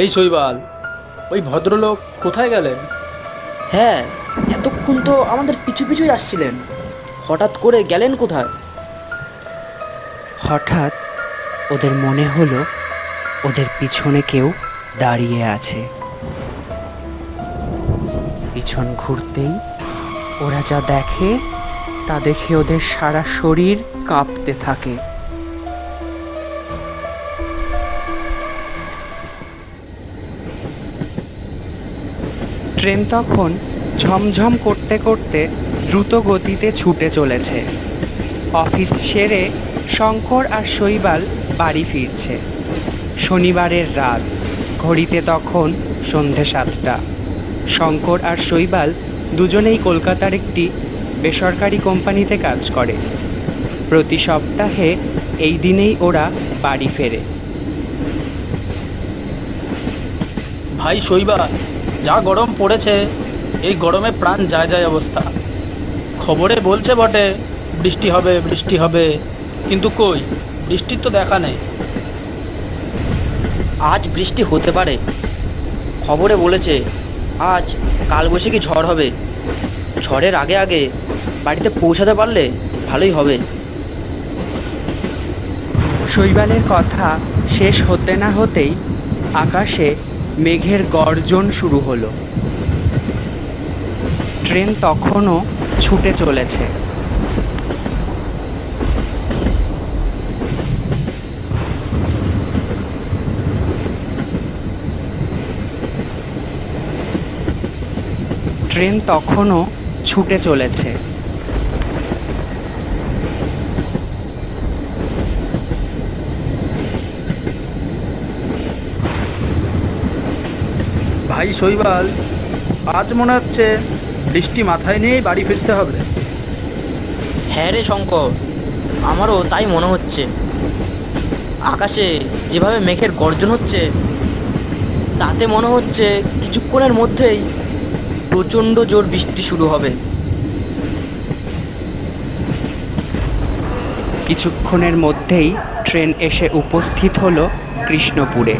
এই শৈবাল ওই ভদ্রলোক কোথায় গেলেন? হ্যাঁ এতক্ষণ তো আমাদের পিছু পিছুই আসছিলেন। হঠাৎ করে গেলেন কোথায়? হঠাৎ ওদের মনে হলো ওদের পিছনে কেউ দাঁড়িয়ে আছে। পিছন ঘুরতেই ওরা যা দেখে তা দেখে ওদের সারা শরীর কাঁপতে থাকে। ট্রেন তখন ঝমঝম করতে করতে দ্রুত গতিতে ছুটে চলেছে। অফিস সেরে শঙ্কর আর শৈবাল বাড়ি ফিরছে। শনিবারের রাত, ঘড়িতে তখন সন্ধে সাতটা। শঙ্কর আর শৈবাল দুজনেই কলকাতার একটি বেসরকারি কোম্পানিতে কাজ করে। প্রতি সপ্তাহে এই দিনেই ওরা বাড়ি ফেরে। ভাই শৈবাল যা গরম পড়েছে এই গরমে প্রাণ যায় যায় অবস্থা। খবরে বলছে বটে বৃষ্টি হবে বৃষ্টি হবে কিন্তু কই? বৃষ্টির তো দেখা নেই। আজ বৃষ্টি হতে পারে। খবরে বলেছে আজ কালবৈশাখী ঝড় হবে। ঝড়ের আগে আগে বাড়িতে পৌঁছাতে পারলে ভালোই হবে। শৈবালের কথা শেষ হতে না হতেই আকাশে মেঘের গর্জন শুরু হলো। ট্রেন তখনও ছুটে চলেছে। ট্রেন তখনও ছুটে চলেছে। ভাই শৈবাল আজ মনে হচ্ছে বৃষ্টি মাথায় নিয়েই বাড়ি ফিরতে হবে হ্যাঁ রে শঙ্কর আমারও তাই মনে হচ্ছে। আকাশে যেভাবে মেঘের গর্জন হচ্ছে তাতে মনে হচ্ছে কিছুক্ষণের মধ্যেই প্রচণ্ড জোর বৃষ্টি শুরু হবে। কিছুক্ষণের মধ্যেই ট্রেন এসে উপস্থিত হলো কৃষ্ণপুরে।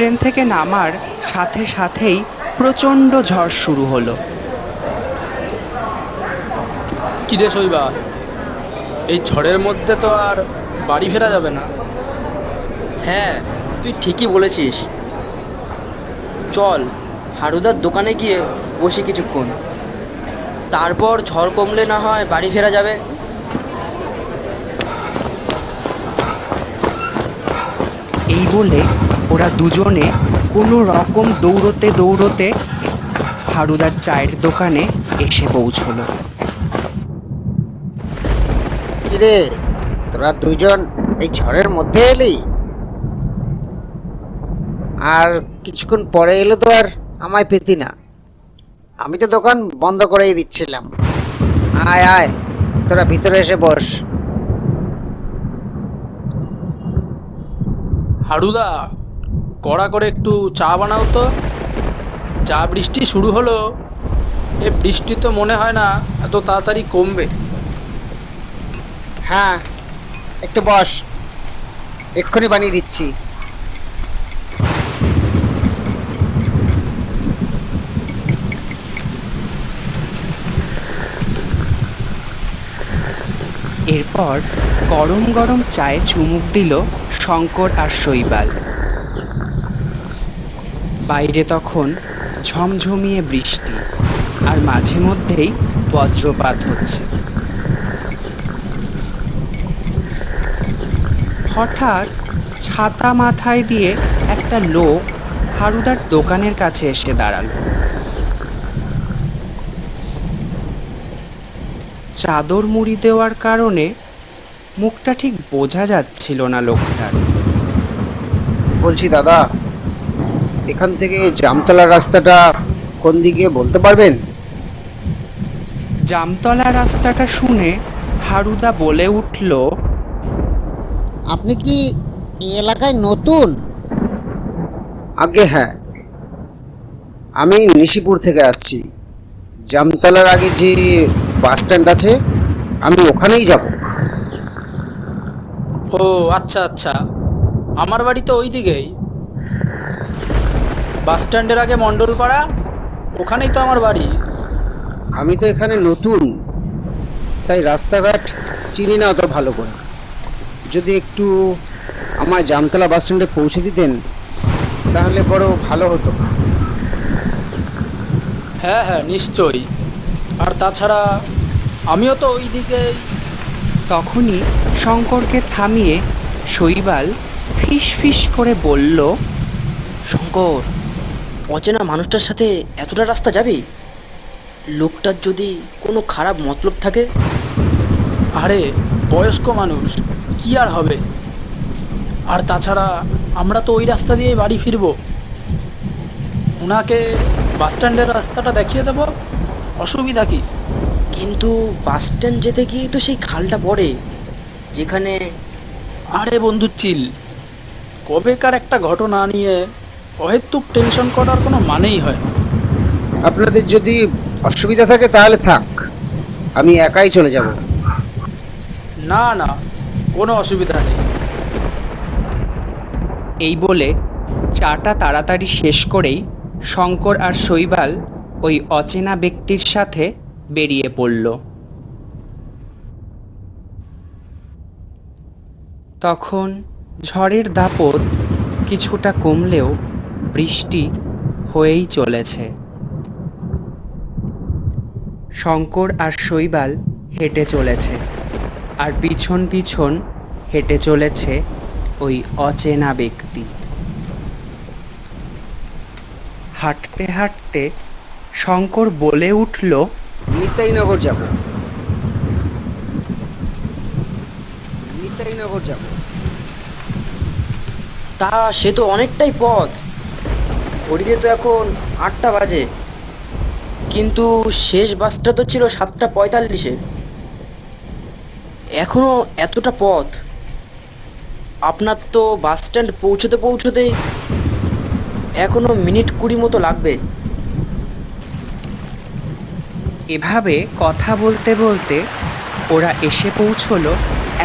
ট্রেন থেকে নামার সাথে সাথেই প্রচণ্ড ঝড় শুরু হলো। কি রে শৈবাল এই ঝড়ের মধ্যে তো আর বাড়ি ফেরা যাবে না। হ্যাঁ তুই ঠিকই বলেছিস। চল হারুদার দোকানে গিয়ে বসি কিছুক্ষণ। তারপর ঝড় কমলে না হয় বাড়ি ফেরা যাবে। এই বলে ওরা দুজনে কোনো রকম দৌড়তে দৌড়তে হারুদার চায়ের দোকানে এসে পৌঁছলো। কিরে তোরা দুজন এই ঝড়ের মধ্যে এলি? আর কিছুক্ষণ পরে এলে তো আর আমায় পেতি না। আমি তো দোকান বন্ধ করেই দিচ্ছিলাম। আয় আয় তোরা ভিতরে এসে বস। হাড়ুদা কড়া করে একটু চা বানাও তো। যা বৃষ্টি শুরু হলো এ বৃষ্টি তো মনে হয় না এত তাড়াতাড়ি কমবে। হ্যাঁ একটু বস এক্ষুনি বানিয়ে দিচ্ছি। এরপর গরম গরম চায়ে চুমুক দিল শঙ্কর আর শৈবাল। বাইরে তখন ঝমঝমিয়ে বৃষ্টি আর মাঝে মধ্যেই বজ্রপাত হচ্ছে। হঠাৎ ছাতা মাথায় দিয়ে একটা লোক হারুদার দোকানের কাছে এসে দাঁড়াল। চাদর মুড়ি দেওয়ার কারণে মুখটা ঠিক বোঝা যাচ্ছিল না লোকটার। বলছি, দাদা এখান থেকে জামতলা রাস্তাটা কোন দিকে বলতে পারবেন? জামতলা রাস্তাটা শুনে হারুদা বলে উঠল আপনি কি এই এলাকায় নতুন? আগে হ্যাঁ। আমি নিশিপুর থেকে আসছি। জামতলার আগে যে বাস স্ট্যান্ড আছে আমি ওখানেই যাব। ও আচ্ছা আচ্ছা। আমার বাড়ি তো ওই দিকেই বাস স্ট্যান্ডের আগে মণ্ডলপাড়া? ওখানেই তো আমার বাড়ি। আমি তো এখানে নতুন তাই রাস্তাঘাট চিনি না অত ভালো করে। যদি একটু আমার জামতলা বাস স্ট্যান্ডে পৌঁছে দিতেন তাহলে বড় ভালো হতো। হ্যাঁ হ্যাঁ নিশ্চয়ই। আর তাছাড়া আমিও তো ওই দিকেই তখনই শঙ্করকে থামিয়ে শৈবাল ফিস ফিস করে বলল শঙ্কর অচেনা মানুষটার সাথে এতটা রাস্তা যাবি? লোকটার যদি কোনো খারাপ মতলব থাকে? আরে বয়স্ক মানুষ কি আর হবে? আর তাছাড়া আমরা তো ওই রাস্তা দিয়েই বাড়ি ফিরবো। ওনাকে বাস স্ট্যান্ডের রাস্তাটা দেখিয়ে দেবো? অসুবিধা কি? কিন্তু বাস স্ট্যান্ড যেতে গিয়ে তো সেই খালটা পড়ে যেখানে আরে বন্ধু চিল। কবেকার একটা ঘটনা নিয়ে অহেতুক টেনশন করার কোনো মানেই হয় না। আপনাদের যদি অসুবিধা থাকে তাহলে থাক। আমি একাই চলে যাব। না না কোনো অসুবিধা নেই। এই বলে চাটা তাড়াতাড়ি শেষ করেই শঙ্কর আর শৈবাল ওই অচেনা ব্যক্তির সাথে বেরিয়ে পড়ল। তখন ঝড়ের দাপট কিছুটা কমলেও বৃষ্টি হয়েই চলেছে। শঙ্কর আর শৈবাল হেঁটে চলেছে আর পিছন পিছন হেঁটে চলেছে ওই অচেনা ব্যক্তি। হাঁটতে হাঁটতে শঙ্কর বলে উঠল নিতাইনগর যাব। নিতাইনগর যাব। তা সে তো অনেকটাই পথ। ঘড়িতে তো এখন আটটা বাজে। কিন্তু শেষ বাসটা তো ছিল সাতটা পঁয়তাল্লিশে। এখনও এতটা পথ। আপনার তো বাস স্ট্যান্ড পৌঁছতে পৌঁছতেই এখনও মিনিট কুড়ি মতো লাগবে। এভাবে কথা বলতে বলতে ওরা এসে পৌঁছলো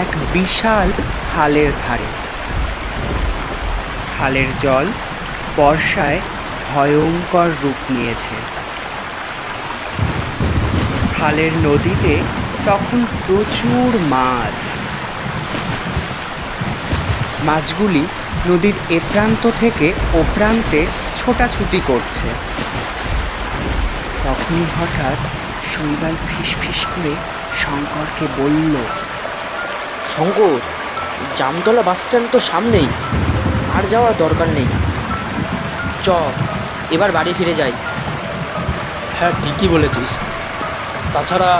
এক বিশাল খালের ধারে। খালের জল বর্ষায় ভয়ঙ্কর রূপ নিয়েছে। খালের নদীতে তখন প্রচুর মাছ। মাছগুলি নদীর এ প্রান্ত থেকে ও প্রান্তে ছোটাছুটি করছে। তখনই হঠাৎ শৈবাল ফিস করে শঙ্করকে বলল, শঙ্কর, জামতলা বাস স্ট্যান্ড তো সামনেই, আর যাওয়ার দরকার নেই। চ এবার বাড়ি ফিরে যাই। হ্যাঁ ঠিকই বলেছিস। তাছাড়া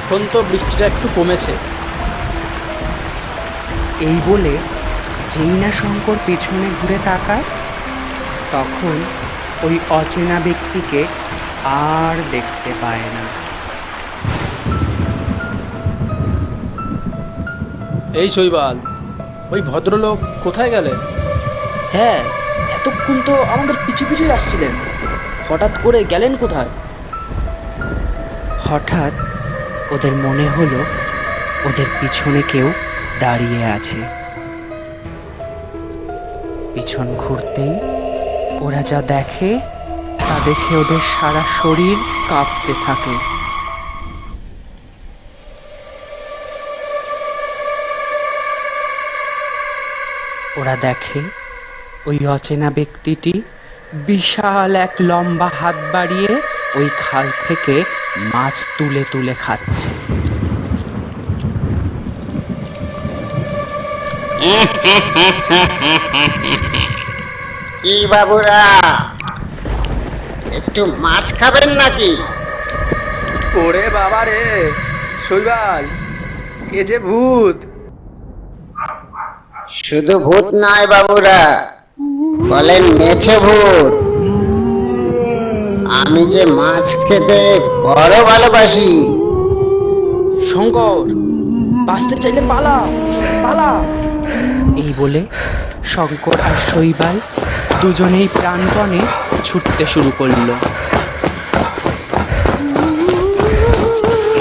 এখন তো বৃষ্টিটা একটু কমেছে। এই বলে যেই না শঙ্কর পিছনে ঘুরে তাকায় তখন ওই অচেনা ব্যক্তিকে আর দেখতে পায় না। এই শৈবাল ওই ভদ্রলোক কোথায় গেলে হ্যাঁ এতক্ষণ তো আমাদের পিছু পিছুই আসছিলেন। হঠাৎ করে গেলেন কোথায়? হঠাৎ ওদের মনে হলো ওদের পিছনে কেউ দাঁড়িয়ে আছে। পিছন ঘুরতেই ওরা যা দেখে তা দেখে ওদের সারা শরীর কাঁপতে থাকে। ওরা দেখে ওই অচেনা ব্যক্তিটি বিশাল এক লম্বা হাত বাড়িয়ে ওই খাল থেকে মাছ তুলে তুলে খাচ্ছে। কি বাবুরা? একটু মাছ খাবেন নাকি? ওরে বাবা রে শৈবাল এ যে ভূত। শুধু ভূত নয় বাবুরা বলেন মেছে ভূত। আমি যে মাছ খেতে বড় ভালোবাসি। শঙ্কর, বাঁচতে চাইলে পালা পালা এই বলে শঙ্কর আর শৈবাল দুজনেই প্রাণপণে ছুটতে শুরু করল।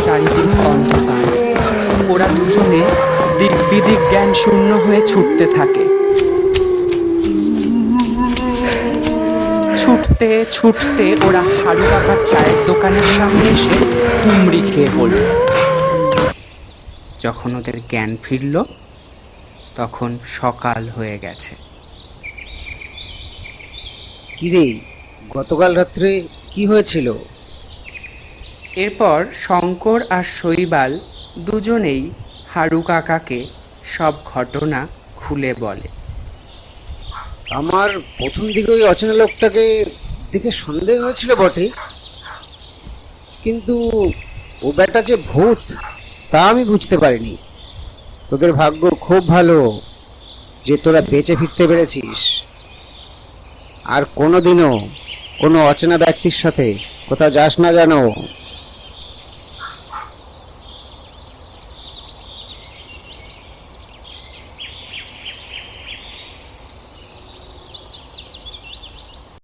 চারিদিক অন্ধকার। ওরা দুজনে দিক বিদিক জ্ঞান শূন্য হয়ে ছুটতে থাকে। ছুটতে ছুটতে ওরা হাড়ু কাকার চায়ের দোকানের সামনে এসে কুমড়ি খেয়ে পড়ল যখন ওদের জ্ঞান ফিরল তখন সকাল হয়ে গেছে। কিরে গতকাল রাত্রে কি হয়েছিল? এরপর শঙ্কর আর শৈবাল দুজনেই হারু কাকাকে সব ঘটনা খুলে বলে। আমার প্রথম দিকে ওই অচেনা লোকটাকে দেখে সন্দেহ হয়েছিল বটে কিন্তু ও ব্যাটা যে ভূত, তা আমি বুঝতে পারিনি। তোদের ভাগ্য খুব ভালো যে তোরা বেঁচে ফিরতে পেরেছিস। আর কোনোদিনও কোনো অচেনা ব্যক্তির সাথে কোথাও যাস না জানো।